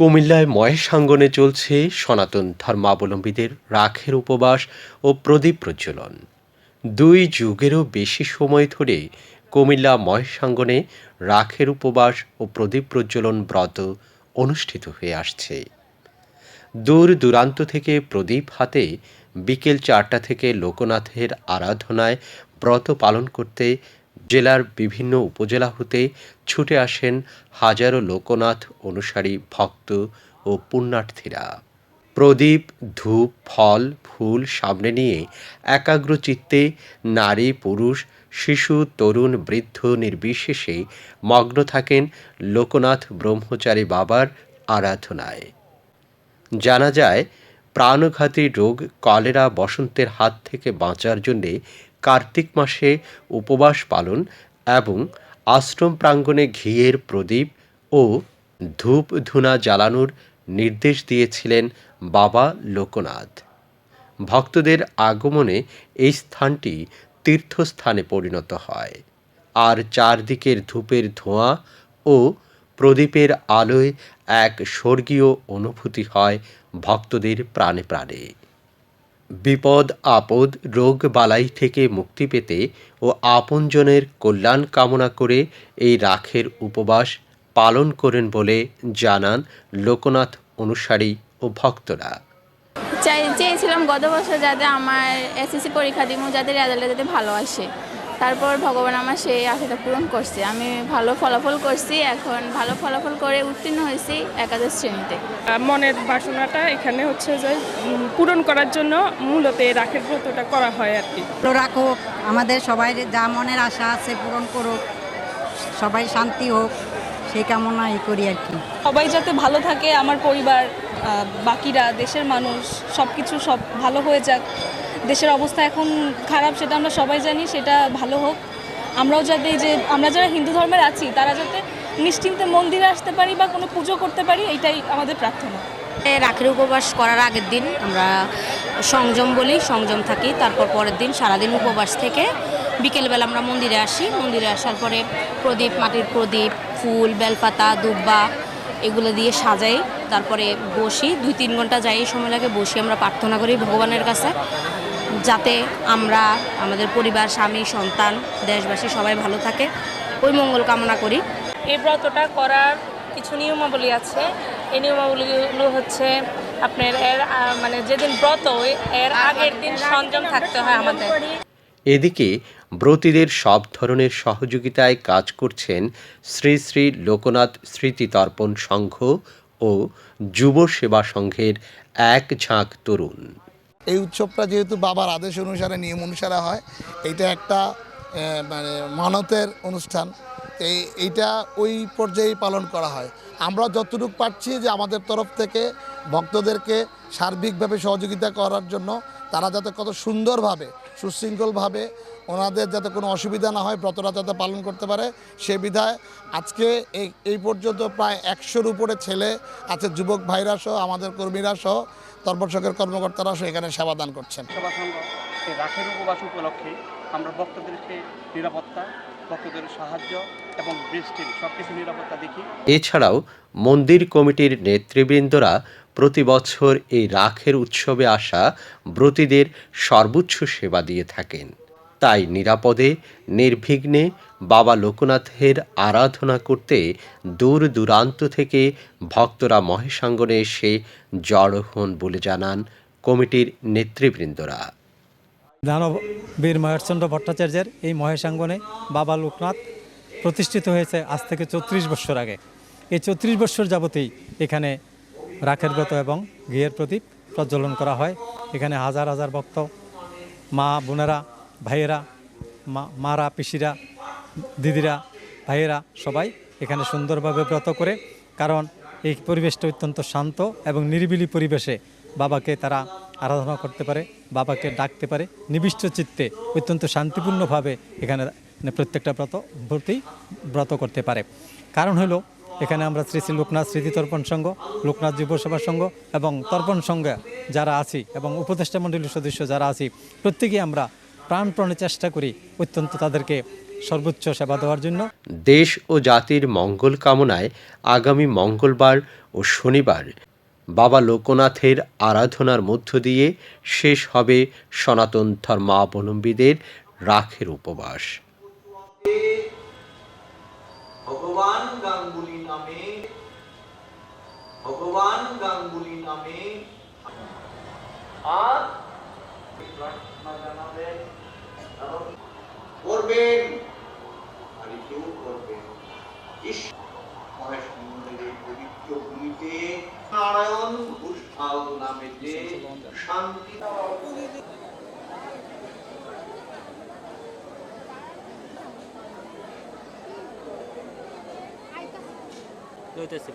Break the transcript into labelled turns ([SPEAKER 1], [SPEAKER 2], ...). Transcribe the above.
[SPEAKER 1] কুমিল্লায় মহেশাঙ্গনে চলছে সনাতন ধর্মাবলম্বীদের রাখের উপবাস ও প্রদীপ প্রজ্বলন। দুই যুগেরও বেশি সময় ধরে কুমিল্লা মহেশাঙ্গনে রাখের উপবাস ও প্রদীপ প্রজ্বলন ব্রত অনুষ্ঠিত হয়ে আসছে। দূর দূরান্ত থেকে প্রদীপ হাতে বিকেল চারটা থেকে লোকনাথের আরাধনায় ব্রত পালন করতে জেলার বিভিন্ন উপজেলা হতে ছুটে আসেন হাজারো লোকনাথ অনুসারী ভক্ত ও পুণ্যার্থীরা। প্রদীপ, ধূপ, ফল, ফুল সামনে নিয়ে একাগ্র চিত্তে নারী, পুরুষ, শিশু, তরুণ, বৃদ্ধ নির্বিশেষে মগ্ন থাকেন লোকনাথ ব্রহ্মচারী বাবার আরাধনায়। জানা যায়, প্রাণঘাতী রোগ কলেরা বসন্তের হাত থেকে বাঁচার জন্যে কার্তিক মাসে উপবাস পালন এবং আশ্রম প্রাঙ্গণে ঘিয়ের প্রদীপ ও ধূপ ধুনা জ্বালানোর নির্দেশ দিয়েছিলেন বাবা লোকনাথ। ভক্তদের আগমনে এই স্থানটি তীর্থস্থানে পরিণত হয়। আর চারদিকের ধূপের ধোঁয়া ও প্রদীপের আলোয় এক স্বর্গীয় অনুভূতি হয় ভক্তদের প্রাণে প্রাণে। বিপদ, আপদ, রোগ, বালাই থেকে মুক্তি পেতে ও আপনজনের কল্যাণ কামনা করে এই রাখের উপবাস পালন করেন বলে জানান লোকনাথ অনুসারী ও ভক্তরা।
[SPEAKER 2] চাই চেয়েছিলাম গত বছর যাতে আমার এসএসসি পরীক্ষা দিব যাতে রেজাল্টটা যাতে ভালো আসে। তারপর ভগবান আমার সেই আশাটা পূরণ করছে। আমি ভালো ফলাফল করছি এখন ভালো ফলাফল করে উত্তীর্ণ হয়েছি একাদশ শ্রেণীতে।
[SPEAKER 3] মনের বাসনাটা এখানে হচ্ছে যে পূরণ করার জন্য মূলত এই রাখের ব্রতটা করা হয় আর কি।
[SPEAKER 4] রাখুক আমাদের সবাই যা মনের আশা আছে পূরণ করুক সবাই শান্তি হোক সেই কামনাই করি আর কি।
[SPEAKER 5] সবাই যাতে ভালো থাকে আমার পরিবার বাকিরা দেশের মানুষ সব কিছু সব ভালো হয়ে যাক। দেশের অবস্থা এখন খারাপ, সেটা আমরা সবাই জানি, সেটা ভালো হোক। আমরাও যাতে এই যে, আমরা যারা হিন্দু ধর্মের আছি, তারা যাতে নিশ্চিন্তে মন্দিরে আসতে পারি বা কোনো পুজো করতে পারি, এটাই আমাদের প্রার্থনা।
[SPEAKER 6] রাখের উপবাস করার আগের দিন আমরা সংযম বলি, সংযম থাকি। তারপর পরের দিন সারাদিন উপবাস থেকে বিকেলবেলা আমরা মন্দিরে আসি। মন্দিরে আসার পরে প্রদীপ, মাটির প্রদীপ, ফুল, বেলপাতা, দুব্বা এগুলো দিয়ে সাজাই। তারপরে বসি দুই তিন ঘণ্টা যাই সময় লাগে বসি। আমরা প্রার্থনা করি ভগবানের কাছে। যাতে আমরা আমাদের পরিবার স্বামী সন্তান দেশবাসী সবাই ভালো থাকে। ওই মঙ্গল কামনা করি।
[SPEAKER 5] এই ব্রতটা করার কিছু নিয়মাবলী আছে। এই নিয়মাবলীগুলো হচ্ছে আপনার এর মানে যেদিন ব্রত এর আগের দিন সংযম থাকতে হয় আমাদের।
[SPEAKER 1] এদিকে ব্রতীদের সব ধরনের সহযোগিতায় কাজ করছেন শ্রী শ্রী লোকনাথ স্মৃতি তর্পণ সংঘ ও যুব সেবা সংঘের এক ঝাঁক তরুণ।
[SPEAKER 7] এই উৎসবটা যেহেতু বাবার আদেশ অনুসারে নিয়ম অনুসারে হয় এটা একটা মানে মানতের অনুষ্ঠান। এই এইটা ওই পর্যায়েই পালন করা হয়। আমরা যতটুকু পারছি যে আমাদের তরফ থেকে ভক্তদেরকে সার্বিকভাবে সহযোগিতা করার জন্য তারা যাতে কত সুন্দরভাবে, সুশৃঙ্খলভাবে ওনাদের যাতে কোনো অসুবিধা না হয় ব্রতরা যাতে পালন করতে পারে, সে বিধায় আজকে এই পর্যন্ত প্রায় একশোর উপরে ছেলে আছে, যুবক ভাইরা সহ, আমাদের কর্মীরা সহ তর্পণশকের কর্মকর্তারা সহ এখানে সেবাদান করছেন।
[SPEAKER 8] উপবাস উপলক্ষে আমরা ভক্তদেরকে নিরাপত্তা, ভক্তদের সাহায্য এবং বৃষ্টির সব কিছু নিরাপত্তা দেখি।
[SPEAKER 1] এছাড়াও মন্দির কমিটির নেতৃবৃন্দরা প্রতি বছর এই রাখের উৎসবে আসা ব্রতীদের সর্বোচ্চ সেবা দিয়ে থাকেন। তাই নিরাপদে নির্বিঘ্নে বাবা লোকনাথের আরাধনা করতে দূর দূরান্ত থেকে ভক্তরা মহেশাঙ্গনে এসে জড়ো হন বলে জানান কমিটির নেতৃবৃন্দরা।
[SPEAKER 9] দানব বীর মহেশচন্দ্র ভট্টাচার্যের এই মহেশাঙ্গনে বাবা লোকনাথ প্রতিষ্ঠিত হয়েছে আজ থেকে চৌত্রিশ বছর আগে। এই চৌত্রিশ বছর যাবতেই এখানে রাখের ব্রত এবং ঘিয়ের প্রদীপ প্রজ্বলন করা হয়। এখানে হাজার হাজার ভক্ত, মা, বোনেরা, ভাইয়েরা, মা, মারা, পিসিরা, দিদিরা, ভাইয়েরা সবাই এখানে সুন্দরভাবে ব্রত করে। কারণ এই পরিবেশটা অত্যন্ত শান্ত এবং নিরিবিলি পরিবেশে বাবাকে তারা আরাধনা করতে পারে, বাবাকে ডাকতে পারে। নিবিষ্ট চিত্তে অত্যন্ত শান্তিপূর্ণভাবে এখানে প্রত্যেকটা ব্রত, ভর্তি ব্রত করতে পারে। কারণ হলো, এখানে আমরা শ্রী শ্রী লোকনাথ স্মৃতি তর্পণ সংঘ, লোকনাথ যুব সেবা সংঘ এবং তর্পণ সংঘে যারা আছি এবং উপদেষ্টা মণ্ডলীর সদস্য যারা আছি প্রত্যেকেই আমরা প্রাণপ্রাণে চেষ্টা করি অত্যন্ত তাদেরকে সর্বোচ্চ সেবা দেওয়ার জন্য।
[SPEAKER 1] দেশ ও জাতির মঙ্গল কামনায় আগামী মঙ্গলবার ও শনিবার বাবা লোকনাথের আরাধনার মধ্য দিয়ে শেষ হবে সনাতন ধর্মাবলম্বীদের রাখের উপবাস।
[SPEAKER 10] ভগবান গাঙ্গুলি নামে, ভগবান গাঙ্গুলি নামে। আর করবেন, আর কেউ করবেন মহেশ মন্দিরের পবিত্র ভূমিতে নারায়ণ ঘোষাল নামে যে শান্তি।
[SPEAKER 11] হইতেছে